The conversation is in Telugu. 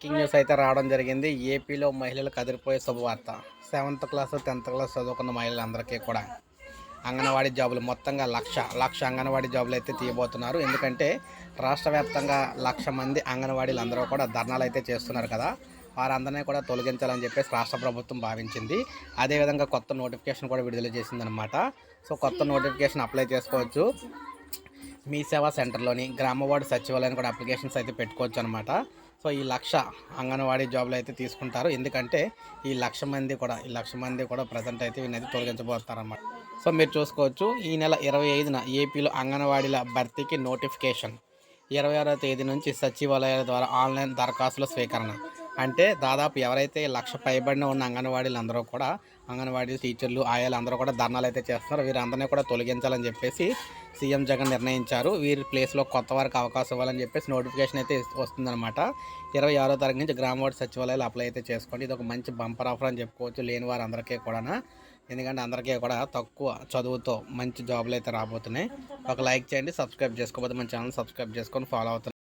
బ్రేకింగ్ న్యూస్ అయితే రావడం జరిగింది. ఏపీలో మహిళలు కదిరిపోయే శుభవార్త. సెవెంత్ క్లాస్ టెన్త్ క్లాస్ చదువుకున్న మహిళలందరికీ కూడా అంగన్వాడీ జాబులు మొత్తంగా లక్ష లక్ష అంగన్వాడీ జాబులు అయితే తీయబోతున్నారు. ఎందుకంటే రాష్ట్ర వ్యాప్తంగా లక్ష మంది అంగన్వాడీలు అందరూ కూడా ధర్నాలు అయితే చేస్తున్నారు కదా. వారందరినీ కూడా తొలగించాలని చెప్పేసి రాష్ట్ర ప్రభుత్వం భావించింది. అదేవిధంగా కొత్త నోటిఫికేషన్ కూడా విడుదల చేసిందనమాట సో కొత్త నోటిఫికేషన్ అప్లై చేసుకోవచ్చు. మీ సేవా సెంటర్లోని గ్రామ వార్డు సచివాలయం కూడా అప్లికేషన్స్ అయితే పెట్టుకోవచ్చు అనమాట సో ఈ లక్ష అంగన్వాడీ జాబ్లు అయితే తీసుకుంటారు. ఎందుకంటే ఈ లక్ష మంది కూడా ఈ లక్ష మంది కూడా ప్రజెంట్ అయితే వీళ్ళైతే తొలగించబోతారన్నమాట సో మీరు చూసుకోవచ్చు ఈ నెల ఇరవై ఐదున ఏపీలో అంగన్వాడీల భర్తీకి నోటిఫికేషన్. ఇరవై ఆరో తేదీ నుంచి సచివాలయాల ద్వారా ఆన్లైన్ దరఖాస్తుల స్వీకరణ. అంటే దాదాపు ఎవరైతే లక్ష పైబడిన ఉన్న అంగన్వాడీలు అందరూ కూడా అంగన్వాడీ టీచర్లు ఆయాలు అందరూ కూడా ధర్నాలు అయితే చేస్తున్నారు. వీరందరినీ కూడా తొలగించాలని చెప్పేసి సీఎం జగన్ నిర్ణయించారు. వీరి ప్లేస్లో కొత్త వారికి అవకాశం ఇవ్వాలని చెప్పేసి నోటిఫికేషన్ అయితే వస్తుందన్నమాట. ఇరవై ఆరో తారీఖు నుంచి గ్రామ వార్డు సచివాలయాలు అప్లై అయితే చేసుకోండి. ఇది ఒక మంచి బంపర్ ఆఫర్ అని చెప్పుకోవచ్చు లేని వారందరికీ కూడా ఎందుకంటే అందరికీ కూడా తక్కువ చదువుతో మంచి జాబులు అయితే రాబోతున్నాయి. ఒక లైక్ చేయండి సబ్స్క్రైబ్ చేసుకోకపోతే మన ఛానల్ సబ్స్క్రైబ్ చేసుకొని ఫాలో అవుతుంది